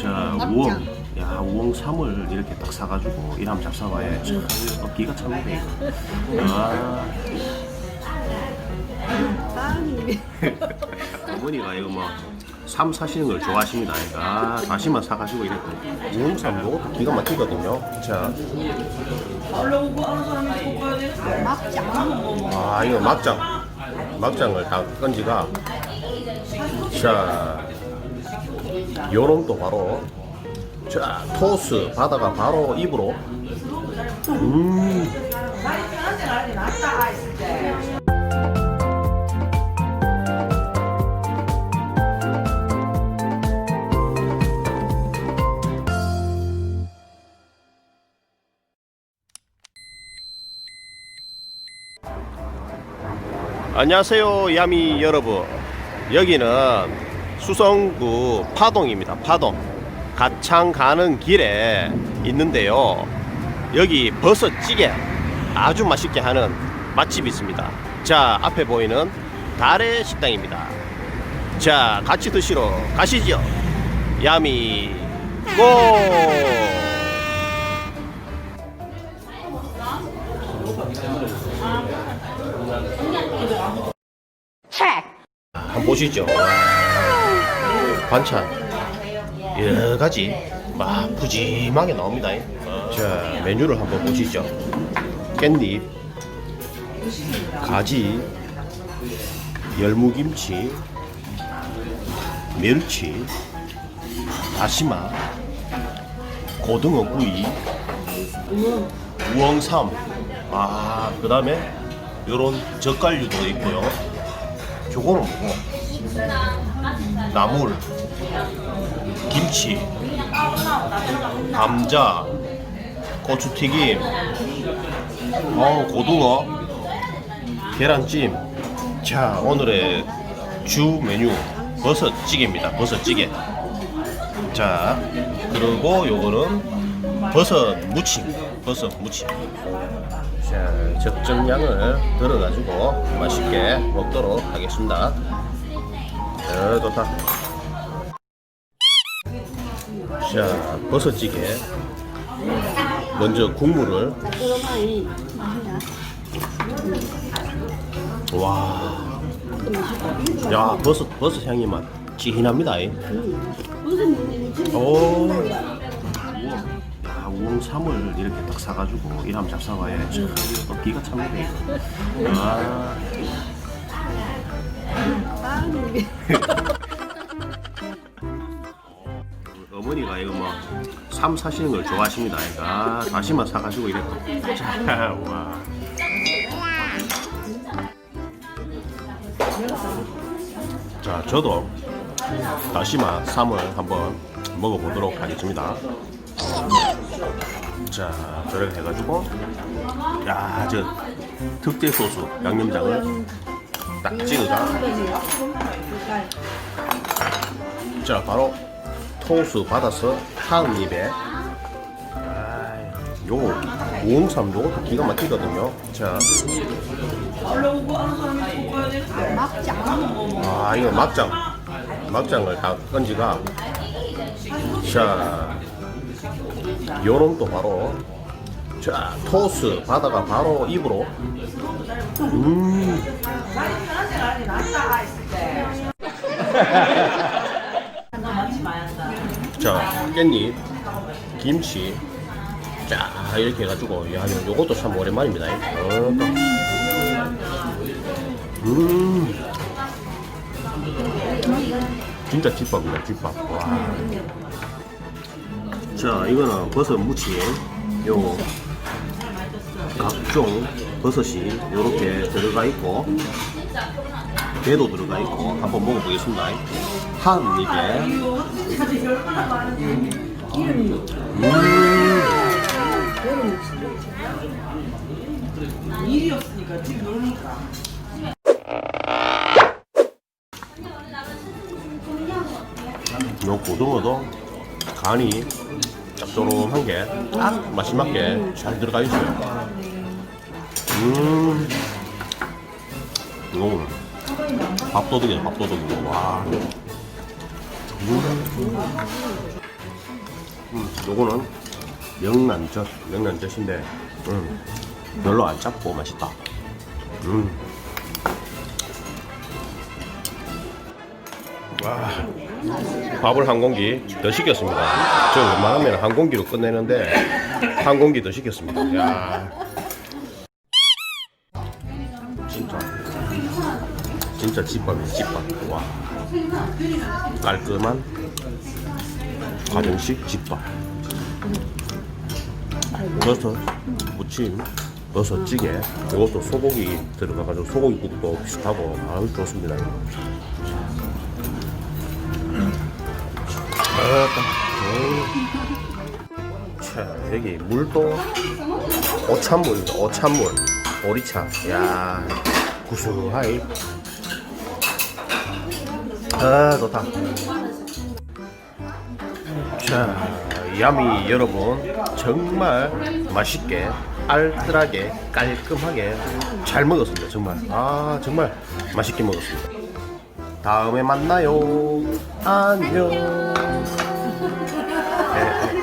자 우엉. 야 우엉 3을 이렇게 딱 사가지고 이람 잡사봐야 참 기가 찹니다 이거 아 어머니가 이거 뭐 삼 사시는 걸 좋아하십니다. 아 다시마 사가지고 이렇게 우엉삼도 기가 막히거든요. 자. 아 이거 막장. 막장을 다 건지가. 자 또 바로 자 토스 바다가 바로 입으로. 음. 안녕하세요 야미 여러분. 여기는 수성구 파동입니다. 파동. 가창 가는 길에 있는데요. 여기 버섯찌개 아주 맛있게 하는 맛집이 있습니다. 자 앞에 보이는 달의 식당입니다. 자 같이 드시러 가시죠. 야미 고! 한번 보시죠. 반찬 여러 가지 막 푸짐하게 나옵니다. 자 메뉴를 한번 보시죠. 깻잎, 가지, 열무김치, 멸치, 다시마, 고등어 구이, 우엉삼, 아 그 다음에 요런 젓갈류도 있고요. 저거는 뭐고? 나물, 김치, 감자, 고추튀김, 어, 고등어, 계란찜. 자, 오늘의 주 메뉴 버섯찌개입니다. 버섯찌개. 자, 그리고 요거는 버섯 무침. 버섯 무침. 자, 적정량을 들어가지고 맛있게 먹도록 하겠습니다. 어, 좋다. 자, 버섯찌개. 먼저 국물을. 와. 야, 버섯, 버섯 향이 막 진합니다. 오. 야, 우엉삼을 이렇게 딱 사가지고 이람 잡사봐야 참 이거 기가. 이거. 아. 어머니가 이거 뭐 삼 사시는 걸 좋아하십니다. 이거 아, 다시마 사가지고. 자, 와. 자, 저도 다시마 쌈을 한번 먹어보도록 하겠습니다. 자, 저렇게 해가지고, 야, 저 특제 소스 양념장을 딱 찍어가. 자, 바로 통수 받아서 한 입에. 요거 우엉삼도 기가 막히거든요. 자, 막장 아 이거 막장. 막장을 다 건지가. 자. 요런 또 바로. 자 토스 바다가 바로 입으로. 음. 자, 깻잎, 김치, 자 이렇게 해가지고 야 요- 요것도 참 오랜만입니다. 어, 또. 음, 진짜 집밥이다 집밥. 와. 자 이거는 버섯 무침, 요 각종 버섯이 이렇게 들어가 있고 배도 들어가 있고 한번 먹어보겠습니다. 한 입에. 요 고등어도 간이 짭조름한 게딱 마지막에 잘 들어가 있어요. 음, 이거는 밥도둑이네, 밥도둑이고. 와. 음, 요거는 명란젓, 명란젓인데, 음, 별로 안 짭고 맛있다. 음. 와, 밥을 한 공기 더 시켰습니다. 저 웬만하면 한 공기로 끝내는데, 한 공기 더 시켰습니다. 야 진짜 집밥이에요, 집밥. 와. 깔끔한 가정식 집밥. 버섯, 무침, 버섯 찌개. 이것도 소고기 들어가가지고 소고기국도 비슷하고 아주 좋습니다. 아따. 자, 여기 물도 오찬물입니다. 오찬물. 오리차. 야 구수하이. 아 좋다. 자 야미 여러분. 정말 맛있게 알뜰하게 깔끔하게 잘 먹었습니다 정말. 아 정말 맛있게 먹었습니다. 다음에 만나요. 안녕.